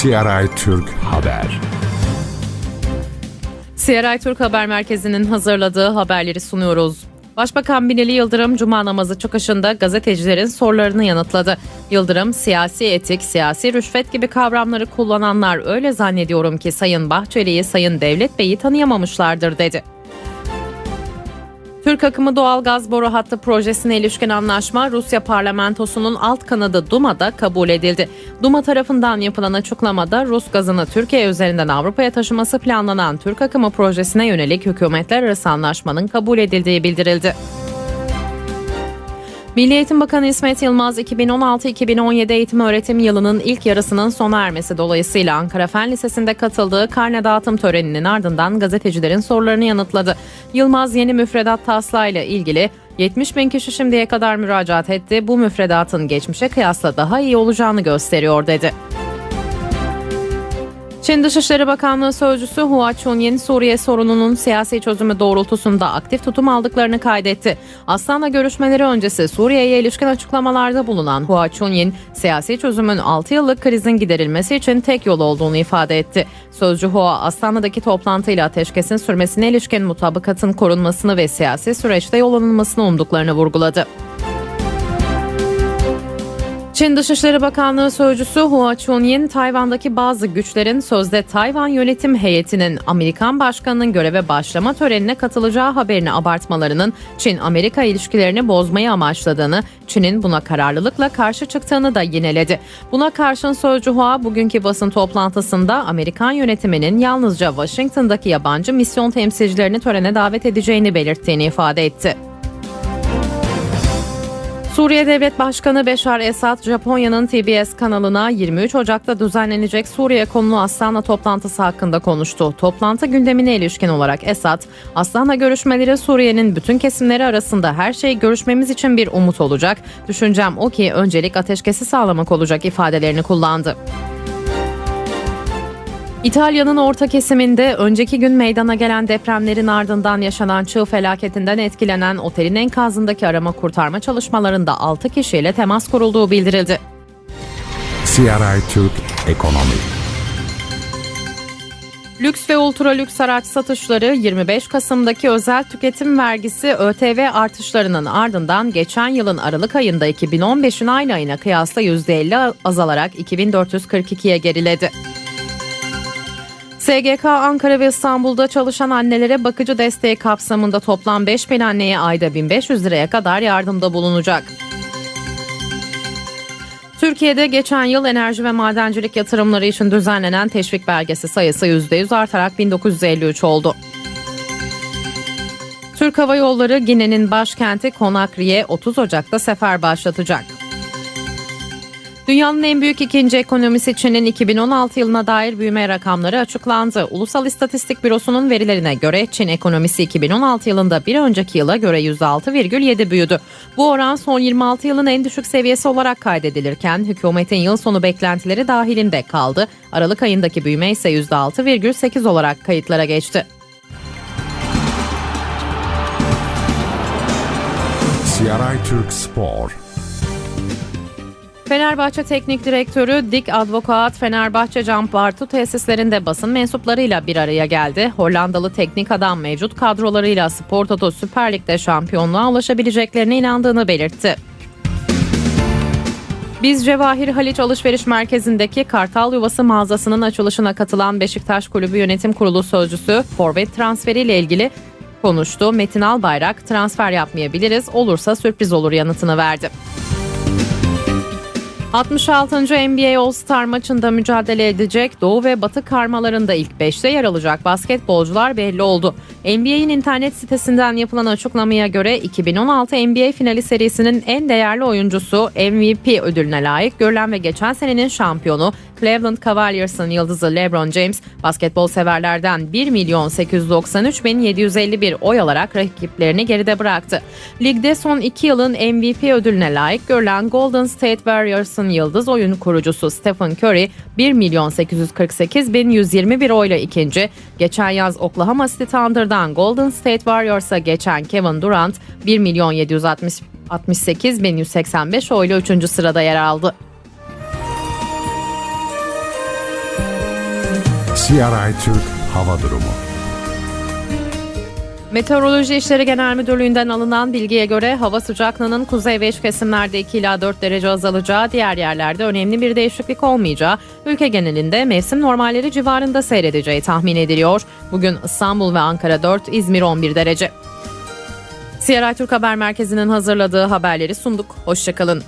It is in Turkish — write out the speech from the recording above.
CRI Türk Haber. CRI Türk Haber Merkezi'nin hazırladığı haberleri sunuyoruz. Başbakan Binali Yıldırım Cuma namazı çıkışında gazetecilerin sorularını yanıtladı. Yıldırım, siyasi etik, siyasi rüşvet gibi kavramları kullananlar öyle zannediyorum ki Sayın Bahçeli'yi, Sayın Devlet Bey'i tanıyamamışlardır dedi. Türk akımı doğalgaz boru hattı projesine ilişkin anlaşma Rusya parlamentosunun alt kanadı Duma'da kabul edildi. Duma tarafından yapılan açıklamada Rus gazını Türkiye üzerinden Avrupa'ya taşıması planlanan Türk akımı projesine yönelik hükümetler arası anlaşmanın kabul edildiği bildirildi. Milli Eğitim Bakanı İsmet Yılmaz 2016-2017 eğitim öğretim yılının ilk yarısının sona ermesi dolayısıyla Ankara Fen Lisesi'nde katıldığı karne dağıtım töreninin ardından gazetecilerin sorularını yanıtladı. Yılmaz yeni müfredat taslağıyla ilgili 70 bin kişi şimdiye kadar müracaat etti. Bu müfredatın geçmişe kıyasla daha iyi olacağını gösteriyor dedi. Çin Dışişleri Bakanlığı Sözcüsü Hua Chunying Suriye sorununun siyasi çözümü doğrultusunda aktif tutum aldıklarını kaydetti. Aslan'la görüşmeleri öncesi Suriye'ye ilişkin açıklamalarda bulunan Hua Chunying, siyasi çözümün 6 yıllık krizin giderilmesi için tek yol olduğunu ifade etti. Sözcü Hua, Aslan'daki toplantıyla ateşkesin sürmesine ilişkin mutabakatın korunmasını ve siyasi süreçte yol alınmasını umduklarını vurguladı. Çin Dışişleri Bakanlığı Sözcüsü Hua Chunying, Tayvan'daki bazı güçlerin sözde Tayvan Yönetim Heyeti'nin Amerikan Başkanı'nın göreve başlama törenine katılacağı haberini abartmalarının Çin-Amerika ilişkilerini bozmayı amaçladığını, Çin'in buna kararlılıkla karşı çıktığını da yineledi. Buna karşın Sözcü Hua bugünkü basın toplantısında Amerikan yönetiminin yalnızca Washington'daki yabancı misyon temsilcilerini törene davet edeceğini belirttiğini ifade etti. Suriye Devlet Başkanı Beşar Esad, Japonya'nın TBS kanalına 23 Ocak'ta düzenlenecek Suriye konulu Astana toplantısı hakkında konuştu. Toplantı gündemine ilişkin olarak Esad, Astana görüşmeleri Suriye'nin bütün kesimleri arasında her şey görüşmemiz için bir umut olacak. Düşüncem o ki öncelik ateşkesi sağlamak olacak ifadelerini kullandı. İtalya'nın orta kesiminde önceki gün meydana gelen depremlerin ardından yaşanan çığ felaketinden etkilenen otelin enkazındaki arama kurtarma çalışmalarında 6 kişiyle temas kurulduğu bildirildi. CRI Türk Ekonomi. Lüks ve ultra lüks araç satışları 25 Kasım'daki özel tüketim vergisi ÖTV artışlarının ardından geçen yılın Aralık ayında 2015'in aynı ayına kıyasla %50 azalarak 2442'ye geriledi. SGK Ankara ve İstanbul'da çalışan annelere bakıcı desteği kapsamında toplam 5 bin anneye ayda 1500 liraya kadar yardımda bulunacak. Türkiye'de geçen yıl enerji ve madencilik yatırımları için düzenlenen teşvik belgesi sayısı %100 artarak 1953 oldu. Türk Hava Yolları Gine'nin başkenti Conakry'e 30 Ocak'ta sefer başlatacak. Dünyanın en büyük ikinci ekonomisi Çin'in 2016 yılına dair büyüme rakamları açıklandı. Ulusal İstatistik Bürosu'nun verilerine göre Çin ekonomisi 2016 yılında bir önceki yıla göre %6,7 büyüdü. Bu oran son 26 yılın en düşük seviyesi olarak kaydedilirken hükümetin yıl sonu beklentileri dahilinde kaldı. Aralık ayındaki büyüme ise %6,8 olarak kayıtlara geçti. CRI Türk Spor. Fenerbahçe Teknik Direktörü Dick Advokat Fenerbahçe Can Bartu tesislerinde basın mensuplarıyla bir araya geldi. Hollandalı teknik adam mevcut kadrolarıyla Spor Toto Süper Lig'de şampiyonluğa ulaşabileceklerine inandığını belirtti. Biz Cevahir Haliç Alışveriş Merkezi'ndeki Kartal Yuvası mağazasının açılışına katılan Beşiktaş Kulübü Yönetim Kurulu Sözcüsü forvet transferiyle ilgili konuştu. Metin Albayrak transfer yapmayabiliriz olursa sürpriz olur yanıtını verdi. 66. NBA All-Star maçında mücadele edecek Doğu ve Batı karmalarında ilk 5'te yer alacak basketbolcular belli oldu. NBA'in internet sitesinden yapılan açıklamaya göre 2016 NBA finali serisinin en değerli oyuncusu MVP ödülüne layık görülen ve geçen senenin şampiyonu Cleveland Cavaliers'ın yıldızı LeBron James basketbol severlerden 1 milyon 893 bin 751 oy alarak rakiplerini geride bıraktı. Ligde son 2 yılın MVP ödülüne layık görülen Golden State Warriors'ın yıldız oyun kurucusu Stephen Curry 1 milyon 848 bin 121 oyla ikinci. Geçen yaz Oklahoma City Thunder'dan Golden State Warriors'a geçen Kevin Durant 1 milyon 760 68 bin 185 oyla 3. sırada yer aldı. CRI Türk Hava Durumu Meteoroloji İşleri Genel Müdürlüğü'nden alınan bilgiye göre hava sıcaklığının kuzey ve iç kesimlerde 2 ila 4 derece azalacağı, diğer yerlerde önemli bir değişiklik olmayacağı, ülke genelinde mevsim normalleri civarında seyredeceği tahmin ediliyor. Bugün İstanbul ve Ankara 4, İzmir 11 derece. CRI Türk Haber Merkezi'nin hazırladığı haberleri sunduk. Hoşçakalın.